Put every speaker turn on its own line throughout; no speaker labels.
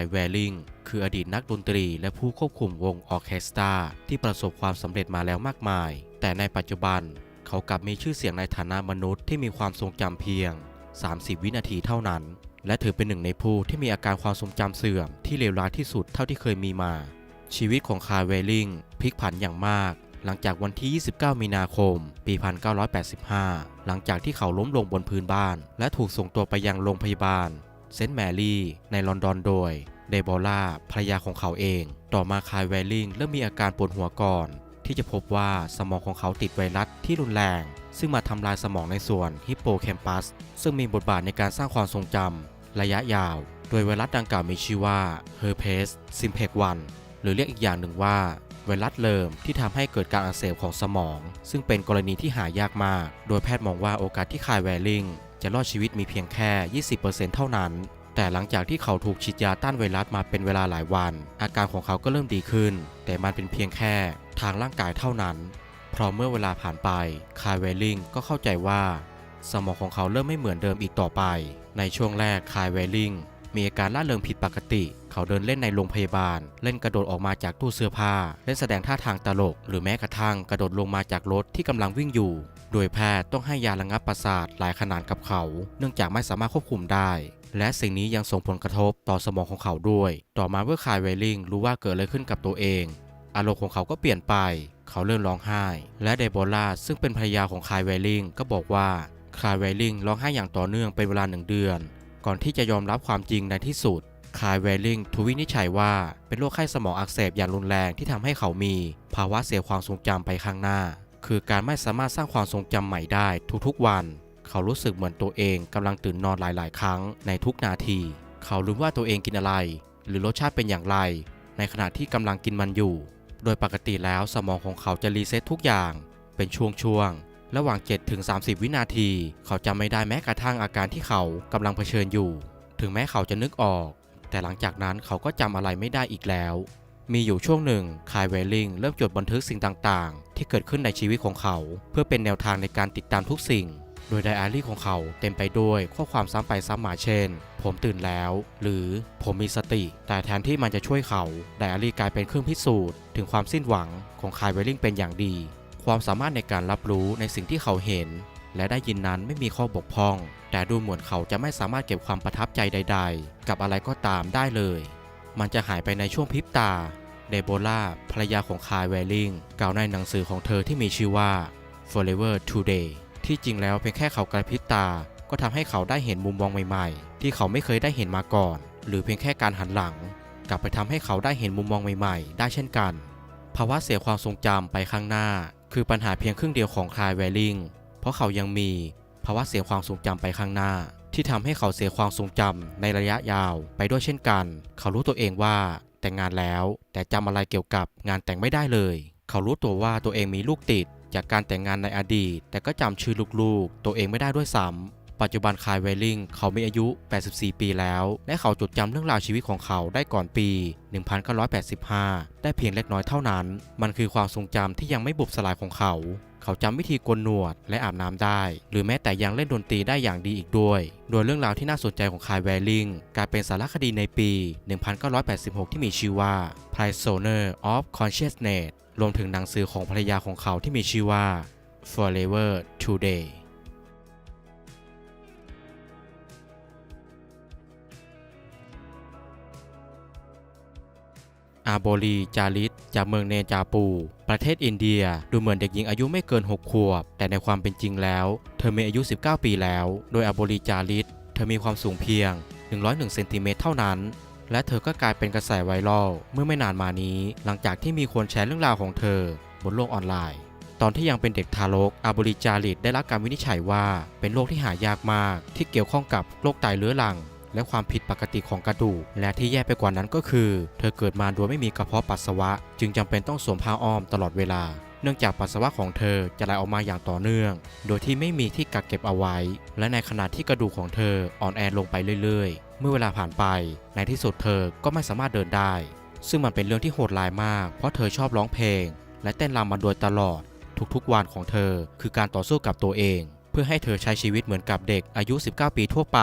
คายแวลลิงคืออดีตนักดนตรีและผู้ควบคุมวงออเคสตราที่ประสบความสำเร็จมาแล้วมากมาย แต่ในปัจจุบัน เขากลับมีชื่อเสียงในฐานะมนุษย์ที่มีความทรงจำเพียง 30 วินาทีเท่านั้น และถือเป็นหนึ่งในผู้ที่มีอาการความทรงจำเสื่อมที่เลวร้ายที่สุดเท่าที่เคยมีมา ชีวิตของคาร์เวลลิงพลิกผันอย่างมาก หลังจากวันที่ 29 มีนาคม ปี 1985 หลังจากที่เขาล้มลงบนพื้นบ้าน และถูกส่งตัวไปยังโรงพยาบาล เซนต์แมรี่ในลอนดอนโดยเดโบล่าภรรยาของเขาเอง ต่อมาคายแวลลิงเริ่มมีอาการปวดหัวก่อน ที่จะพบว่าสมองของเขาติดไวรัสที่รุนแรง ซึ่งมาทำลายสมองในส่วนฮิปโปแคมปัสซึ่งมีบทบาทในการสร้างความทรงจำระยะยาว โดยไวรัสดังกล่าวมีชื่อว่า Herpes Simplex 1หรือเรียกอีกอย่างหนึ่งว่าไวรัสเลิมที่ทำให้เกิดการอักเสบของสมอง ซึ่งเป็นกรณีที่หายากมาก โดยแพทย์มองว่าโอกาสที่คายแวลลิง จะรอดชีวิตมีเพียงแค่ 20%เท่านั้น แต่หลังจากที่เขาถูกฉีดยาต้านไวรัสมาเป็นเวลาหลายวัน อาการของเขาก็เริ่มดีขึ้น แต่มันเป็นเพียงแค่ทางร่างกายเท่านั้น เพราะเมื่อเวลาผ่านไป คายเวลลิงก็เข้าใจว่า สมองของเขาเริ่มไม่เหมือนเดิมอีกต่อไป ในช่วงแรกคายเวลลิง มีอาการล่าเริงผิดปกติ เขาเดินเล่นในโรงพยาบาล เล่นกระโดดออกมาจากตู้เสื้อผ้า เล่นแสดงท่าทางตลก หรือแม้กระทั่งกระโดดลงมาจากรถที่กำลังวิ่งอยู่ โดยแพทย์ต้องให้ยาระงับประสาทหลายขนาดกับเขา เนื่องจากไม่สามารถควบคุมได้และสิ่งนี้ยังส่งผลกระทบต่อสมองของเขาด้วย ต่อมาเมื่อคายเวลลิงรู้ว่าเกิดอะไรขึ้นกับตัวเอง อารมณ์ของเขาก็เปลี่ยนไป เขาเริ่มร้องไห้ และเดโบล่าซึ่งเป็นภรรยาของคายเวลลิงก็บอกว่าคายเวลลิงร้องไห้อย่างต่อเนื่องเป็นเวลาหนึ่งเดือน ก่อนที่จะยอมรับความจริงในที่สุดคายเวลลิงถูกวินิจฉัยว่าเป็นโรคไข้สมองอักเสบอย่างรุนแรงที่ทำให้เขามี ภาวะเสียความทรงจำไปข้างหน้า คือการไม่สามารถสร้างความทรงจำใหม่ได้ทุกๆวัน เขารู้สึกเหมือนตัวเองกำลังตื่นนอนหลายๆ ครั้งในทุกนาที เขาลืมว่าตัวเองกินอะไร หรือรสชาติเป็นอย่างไร ในขณะที่กำลังกินมันอยู่ โดยปกติแล้วสมองของเขาจะรีเซ็ตทุกอย่าง เป็นช่วงๆ ระหว่าง 7-30 วินาที เขาจำไม่ได้แม้กระทั่งอาการที่เขากำลังเผชิญอยู่ ถึงแม้เขาจะนึกออก แต่หลังจากนั้นเขาก็จำอะไรไม่ได้อีกแล้ว มีอยู่ช่วงหนึ่งคายเวลลิงเริ่มจดบันทึกสิ่งต่างๆ ที่เกิดขึ้นในชีวิตของเขา เพื่อเป็นแนวทางในการติดตามทุกสิ่ง โดยไดอารี่ของเขาเต็มไปด้วยข้อความซ้ำไปซ้ำมาเช่น ผมตื่นแล้ว หรือผมมีสติ แต่แทนที่มันจะช่วยเขาไดอารี่กลายเป็นเครื่องพิสูจน์ถึงความสิ้นหวังของคายเวลลิงเป็นอย่างดี ความสามารถในการรับรู้ในสิ่งที่เขาเห็น และได้ยินนั้นไม่มีข้อบกพร่อง แต่ดูเหมือนเขาจะไม่สามารถเก็บความประทับใจใด ๆ กับอะไรก็ตามได้เลย มันจะหายไปในช่วงพริบตา เดโบล่าภรรยาของคายเวลลิงกล่าวในหนังสือของเธอที่มีชื่อว่า Forever Today ที่จริงแล้วเพียงแค่เขากระพริบตา ก็ทำให้เขาได้เห็นมุมมองใหม่ๆ ที่เขาไม่เคยได้เห็นมาก่อน หรือเพียงแค่การหันหลัง กลับไปทำให้เขาได้เห็นมุมมองใหม่ๆ ได้เช่นกัน ภาวะเสียความทรงจำไปข้างหน้า คือปัญหาเพียงครึ่งเดียวของคายแวลลิงเพราะเขายังมีภาวะเสียความทรงจำไปข้างหน้า ที่ทำให้เขาเสียความทรงจำในระยะยาวไปด้วยเช่นกัน เขารู้ตัวเองว่าแต่งงานแล้ว แต่จำอะไรเกี่ยวกับงานแต่งไม่ได้เลย เขารู้ตัวว่าตัวเองมีลูกติด จากการแต่งงานในอดีต แต่ก็จำชื่อลูกๆ ตัวเองไม่ได้ด้วยซ้ำ ปัจจุบันคายเวลลิงเขามีอายุ 84 ปีแล้ว และเขาจดจำเรื่องราวชีวิตของเขาได้ก่อนปี 1985 ได้เพียงเล็กน้อยเท่านั้น มันคือความทรงจำที่ยังไม่บุบสลายของเขา เขาจำวิธีโกนหนวดและอาบน้ำได้ หรือแม้แต่ยังเล่นดนตรีได้อย่างดีอีกด้วย โดยเรื่องราวที่น่าสนใจของคายแวลลิงกลายเป็นสารคดีในปี 1986 ที่มีชื่อว่า Prisoner of Consciousness รวมถึงหนังสือของภรรยาของเขาที่มีชื่อว่า Forever Today อาโบลีจาริสจากเมืองเนจาปู ประเทศอินเดีย ดูเหมือนเด็กหญิงอายุไม่เกิน 6 ขวบ แต่ในความเป็นจริงแล้ว เธอมีอายุ 19 ปีแล้ว โดยอาโบลีจาริสเธอมีความสูงเพียง 101เซนติเมตรเท่านั้น และเธอก็กลายเป็นกระแสไวรัลเมื่อไม่นานมานี้ หลังจากที่มีคนแชร์เรื่องราวของเธอบนโลกออนไลน์ ตอนที่ยังเป็นเด็กทารกอาโบลิจาริตได้รับการวินิจฉัยว่า เป็นโรคที่หายากมาก ที่เกี่ยวข้องกับโรคไตเรื้อรัง และความผิดปกติของกระดูก และที่แย่ไปกว่านั้นก็คือ เธอเกิดมาโดยไม่มีกระเพาะปัสสาวะ จึงจำเป็นต้องสวมผ้าอ้อมตลอดเวลา เนื่องจากปัสสาวะของเธอจะไหลออกมาอย่างต่อเนื่อง โดยที่ไม่มีที่กักเก็บเอาไว้ และในขณะที่กระดูกของเธออ่อนแอลงไปเรื่อยๆ เมื่อเวลาผ่านไป ในที่สุดเธอก็ไม่สามารถเดินได้ ซึ่งมันเป็นเรื่องที่โหดร้ายมาก เพราะเธอชอบร้องเพลง และเต้นรำมาโดยตลอด ทุกๆวันของเธอ คือการต่อสู้กับตัวเอง เพื่อให้เธอใช้ชีวิตเหมือนกับเด็กอายุ 19 ปีทั่วไป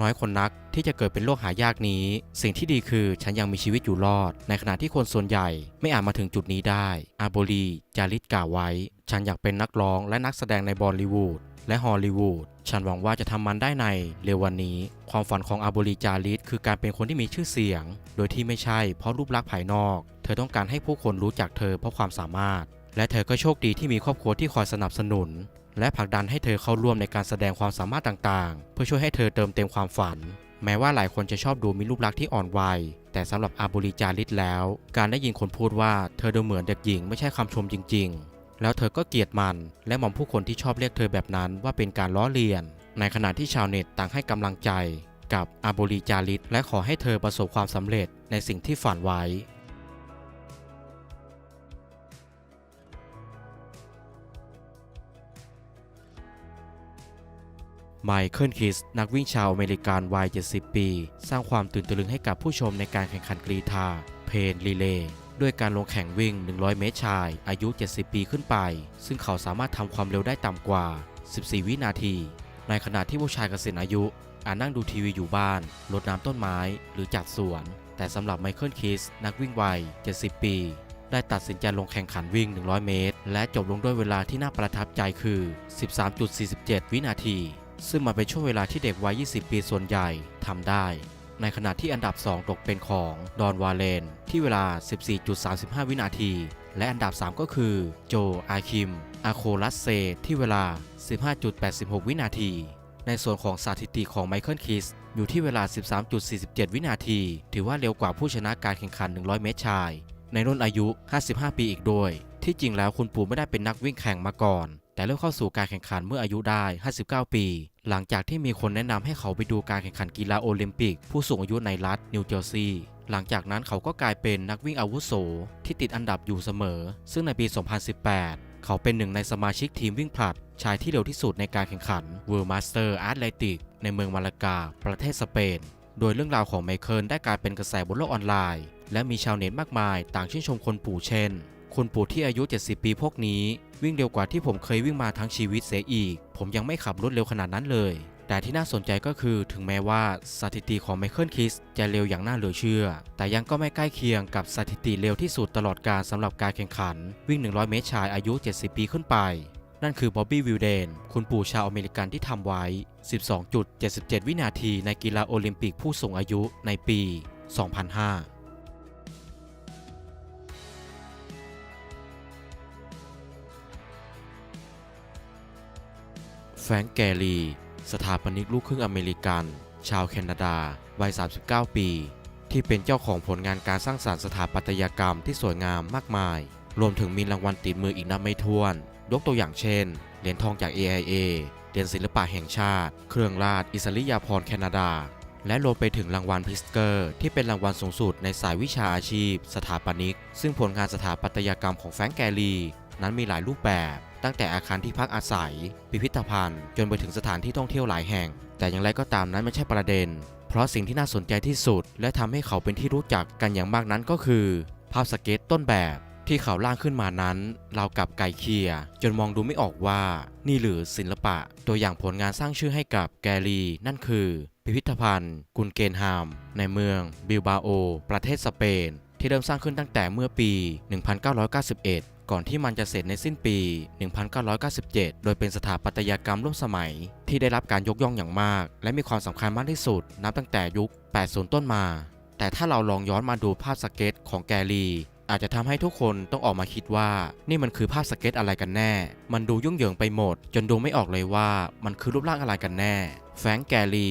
น้อยคนนักที่จะเกิดเป็นโรคหายากนี้ สิ่งที่ดีคือฉันยังมีชีวิตอยู่รอด ในขณะที่คนส่วนใหญ่ไม่อาจมาถึงจุดนี้ได้ อาโบลีจาริสกล่าวไว้ ฉันอยากเป็นนักร้องและนักแสดงในบอลลีวูดและฮอลลีวูด ฉันหวังว่าจะทำมันได้ในเร็ววันนี้ ความฝันของอาโบลีจาริสคือการเป็นคนที่มีชื่อเสียง โดยที่ไม่ใช่เพราะรูปลักษณ์ภายนอก เธอต้องการให้ผู้คนรู้จักเธอเพราะความสามารถ และเธอก็โชคดีที่มีครอบครัวที่คอยสนับสนุน และผลักดันให้เธอเข้าร่วมในการแสดงความสามารถต่างๆ เพื่อช่วยให้เธอเติมเต็มความฝัน แม้ว่าหลายคนจะชอบดูมีรูปลักษณ์ที่อ่อนวัย แต่สำหรับอาบุริจาริสแล้ว การได้ยินคนพูดว่าเธอดูเหมือนเด็กหญิงไม่ใช่คำชมจริง ๆ แล้วเธอก็เกลียดมัน และมองผู้คนที่ชอบเรียกเธอแบบนั้นว่าเป็นการล้อเลียน ในขณะที่ชาวเน็ตต่างให้กำลังใจ กับอาบุริจาริสและขอให้เธอประสบความสำเร็จในสิ่งที่ฝันไว้ ไมเคิลคิสนักวิ่งชาวอเมริกันวัย 70 ปี สร้างความตื่นตะลึงให้กับผู้ชมในการแข่งขันกรีธา เพนรีเลย์ด้วยการลงแข่งวิ่ง 100 เมตรชาย อายุ 70 ปีขึ้นไป ซึ่งเขาสามารถทำความเร็วได้ต่ำกว่า 14 วินาที ในขณะที่ผู้ชายเกษียณอายุ อาจนั่งดูทีวีอยู่บ้านรดน้ำต้นไม้ หรือจัดสวน แต่สำหรับไมเคิลคิสนักวิ่งวัย 70 ปี ได้ตัดสินใจลงแข่งขันวิ่ง 100 เมตร และจบลงด้วยเวลาที่น่าประทับใจคือ 13.47 วินาที ซึ่งมาเป็นช่วงเวลาที่เด็กวัย 20 ปีส่วนใหญ่ทำได้ ในขณะที่อันดับ 2 ตกเป็นของดอนวาเลน ที่เวลา 14.35 วินาที และอันดับ 3 ก็คือ โจอาคิม อาโคลัสเซ ที่เวลา 15.86 วินาที ในส่วนของสถิติของไมเคิลคิสอยู่ที่เวลา 13.47 วินาที ถือว่าเร็วกว่าผู้ชนะการแข่งขัน 100 เมตรชาย ในรุ่นอายุ 55 ปีอีกด้วย ที่จริงแล้วคุณปู่ไม่ได้เป็นนักวิ่งแข่งมาก่อน แต่เริ่มเข้าสู่การแข่งขันเมื่ออายุได้ 59 ปี หลังจากที่มีคนแนะนำให้เขาไปดูการแข่งขันกีฬาโอลิมปิก ผู้สูงอายุในรัฐนิวเจอร์ซีย์หลังจากนั้นเขาก็กลายเป็นนักวิ่งอาวุโส ที่ติดอันดับอยู่เสมอ ซึ่งในปี 2018 เขาเป็นหนึ่งในสมาชิกทีมวิ่งผลัด ชายที่เร็วที่สุดในการแข่งขัน World Master Athletic ในเมืองมาลากา ประเทศสเปน โดยเรื่องราวของไมเคิลได้กลายเป็นกระแสบนโลกออนไลน์ และมีชาวเน็ตมากมาย ต่างชื่นชมคนปู่เช่น คนปู่ที่อายุ 70 ปีพวกนี้วิ่งเร็วกว่าที่ผมเคยวิ่งมาทั้งชีวิตเสียอีก ผมยังไม่ขับรถเร็วขนาดนั้นเลย แต่ที่น่าสนใจก็คือถึงแม้ว่าสถิติของไมเคิลคิสจะเร็วอย่างน่าเหลือเชื่อ แต่ยังก็ไม่ใกล้เคียงกับสถิติเร็วที่สุดตลอดการสำหรับการแข่งขัน วิ่ง 100 เมตรชายอายุ 70 ปีขึ้นไป นั่นคือบ๊อบบี้วิลเดนคุณปู่ชาวอเมริกันที่ทำไว้ 12.77 วินาทีในกีฬาโอลิมปิกผู้สูงอายุในปี 2005 แฟรงก์แกลี สถาปนิกลูกครึ่งอเมริกัน ชาวแคนาดา วัย 39 ปี ที่เป็นเจ้าของผลงานการสร้างสรรค์สถาปัตยกรรมที่สวยงามมากมาย รวมถึงมีรางวัลติดมืออีกนับไม่ถ้วน ยกตัวอย่างเช่น เหรียญทองจาก AIA เหรียญศิลปะแห่งชาติ เครื่องราชอิสริยาภรณ์แคนาดา และรวมไปถึงรางวัลพิสเกอร์ ที่เป็นรางวัลสูงสุดในสายวิชาอาชีพ สถาปนิก ซึ่งผลงานสถาปัตยกรรมของแฟรงก์แกลี นั้นมีหลายรูปแบบ ตั้งแต่อาคารที่พักอาศัย พิพิธภัณฑ์ จนไปถึงสถานที่ท่องเที่ยวหลายแห่ง แต่อย่างไรก็ตามนั้นไม่ใช่ประเด็น เพราะสิ่งที่น่าสนใจที่สุด และทำให้เขาเป็นที่รู้จักกันอย่างมากนั้นก็คือ ภาพสเก็ตต้นแบบที่เขาร่างขึ้นมานั้นเรากับไก่เคียจนมองดูไม่ออกว่า นี่หรือศิลปะ ตัวอย่างผลงานสร้างชื่อให้กับแกลีนั่นคือ พิพิธภัณฑ์ กุนเกนฮาม ในเมือง บิลบาโอ ประเทศสเปน ที่เริ่มสร้างขึ้นตั้งแต่เมื่อปี 1991 ก่อนที่มันจะเสร็จในสิ้นปี 1997 โดยเป็นสถาปัตยกรรมร่วมสมัย ที่ได้รับการยกย่องอย่างมาก และมีความสำคัญมากที่สุด นับตั้งแต่ยุค 80 ต้นมา แต่ถ้าเราลองย้อนมาดูภาพสเก็ตของแกลีอาจจะทำให้ทุกคนต้องออกมาคิดว่า นี่มันคือภาพสเก็ตอะไรกันแน่ มันดูยุ่งเหยิงไปหมด จนดูไม่ออกเลยว่ามันคือรูปร่างอะไรกันแน่ แฟงแกลี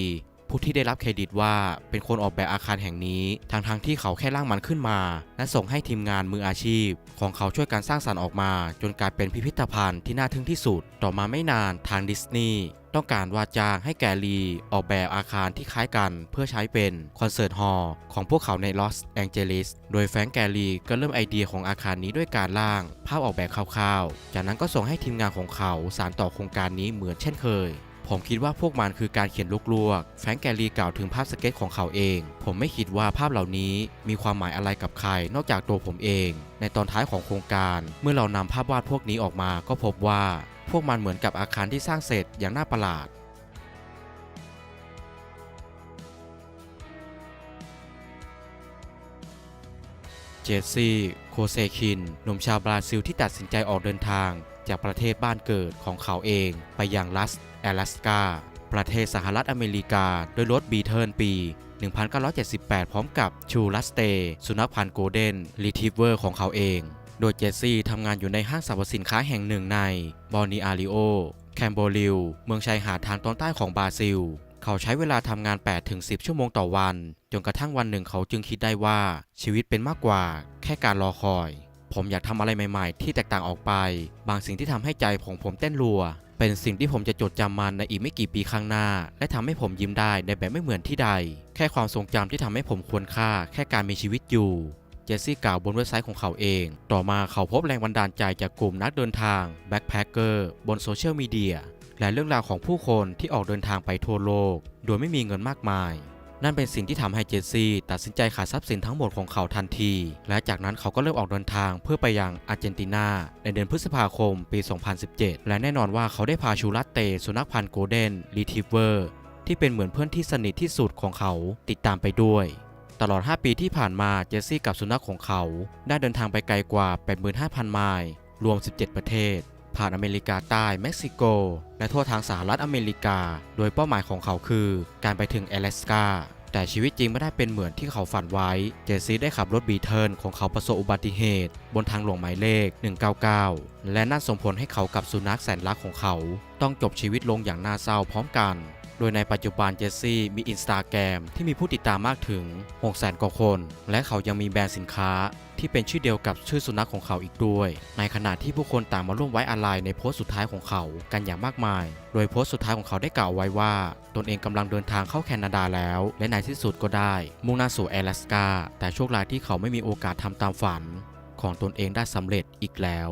ผู้ที่ได้รับเครดิตว่าเป็นคนออกแบบอาคารแห่งนี้ทางทงๆที่เขาแค่ร่างมันขึ้นมา และส่งให้ทีมงานมืออาชีพ ของเขาช่วยการสร้างสรรค์ออกมา จนกลายเป็นพิพิธภัณฑ์ที่น่าทึ่งที่สุด ต่อมาไม่นานทางดิสนีย์ต้องการว่าจ้างให้แกลีออกแบบอาคารที่คล้ายกันเพื่อใช้เป็นคอนเสิร์ตฮอลล์ของพวกเขาในลอสแองเจลิส โดยแฟรงก์แกลีก็เริ่มไอเดียของอาคารนี้ด้วยการร่าง ภาพออกแบบคร่าวๆ จากนั้นก็ส่งให้ทีมงานของเขาสานต่อโครงการนี้เหมือนเช่นเคย ผมคิดว่าพวกมันคือการเขียนลวกๆ แฟงแกลีกล่าวถึงภาพสเก็ตของเขาเอง ผมไม่คิดว่าภาพเหล่านี้มีความหมายอะไรกับใครนอกจากตัวผมเอง ในตอนท้ายของโครงการ เมื่อเรานำภาพวาดพวกนี้ออกมาก็พบว่า พวกมันเหมือนกับอาคารที่สร้างเสร็จอย่างน่าประหลาดเจสซี่ โคเซคิน หนุ่มชาวบราซิลที่ตัดสินใจออกเดินทาง จากประเทศบ้านเกิดของเขาเองไปยังรัสแอลาสกา ประเทศสหรัฐอเมริกา โดยรถบีเทิร์นปี 1978 พร้อมกับชูลัสเต สุนัขพันธุ์โกลเด้นรีทิเวอร์ของเขาเอง โดยเจสซี่ทำงานอยู่ในห้างสรรพสินค้าแห่งหนึ่งในบอนิอาริโอ แคมโบริล เมืองชายหาดทางตอนใต้ของบราซิล เขาใช้เวลาทำงาน 8-10 ชั่วโมงต่อวัน จนกระทั่งวันหนึ่งเขาจึงคิดได้ว่าชีวิตเป็นมากกว่า แค่การรอคอย ผมอยากทำอะไรใหม่ๆ ที่แตกต่างออกไป บางสิ่งที่ทำให้ใจของผมเต้นรัว เป็นสิ่งที่ผมจะจดจำมันในอีกไม่กี่ปีข้างหน้า และทำให้ผมยิ้มได้ในแบบไม่เหมือนที่ใด แค่ความทรงจำที่ทำให้ผมควรค่า แค่การมีชีวิตอยู่เจสซี่กล่าวบนเว็บไซต์ของเขาเอง ต่อมาเขาพบแรงบันดาลใจจากกลุ่มนักเดินทางแบ็คแพคเกอร์บนโซเชียลมีเดียและเรื่องราวของผู้คนที่ออกเดินทางไปทั่วโลก โดยไม่มีเงินมากมาย นั่นเป็นสิ่งที่ทำให้เจสซี่ตัดสินใจขายทรัพย์สินทั้งหมดของเขาทันที และจากนั้นเขาก็เริ่มออกเดินทางเพื่อไปยังอาร์เจนตินา ในเดือนพฤษภาคมปี 2017 และแน่นอนว่าเขาได้พาชูรัตเตสุนัขพันธุ์โกลเด้นรีทิเวอร์ที่เป็นเหมือนเพื่อนที่สนิทที่สุดของเขาติดตามไปด้วย ตลอด 5 ปีที่ผ่านมาเจสซี่กับสุนัขของเขา ได้เดินทางไปไกลกว่า 85,000 ไมล์รวม 17 ประเทศ ผ่านอเมริกาใต้เม็กซิโก และทั่วทางสหรัฐอเมริกา โดยเป้าหมายของเขาคือ การไปถึงอลาสกาแต่ชีวิตจริงไม่ได้เป็นเหมือนที่เขาฝันไว้ เจสซี่ได้ขับรถบีเทิร์นของเขาประสบอุบัติเหตุ บนทางหลวงหมายเลข 199 และนั่นส่งผลให้เขากับสุนัขแสนรักของเขา ต้องจบชีวิตลงอย่างน่าเศร้าพร้อมกัน โดยในปัจจุบันเจสซี่มีอินสตาแกรมที่มีผู้ติดตามมากถึง 600,000 กว่าคน และเขายังมีแบรนด์สินค้าที่เป็นชื่อเดียวกับชื่อสุนัขของเขาอีกด้วย ในขณะที่ผู้คนต่างมาร่วมไว้อาลัยในโพสต์สุดท้ายของเขากันอย่างมากมาย โดยโพสต์สุดท้ายของเขาได้กล่าวไว้ว่า ตนเองกำลังเดินทางเข้าแคนาดาแล้ว และในที่สุดก็ได้ มุ่งหน้าสู่แอลาสกาแต่โชคร้ายที่เขาไม่มีโอกาสทำตามฝัน ของตนเองได้สำเร็จอีกแล้ว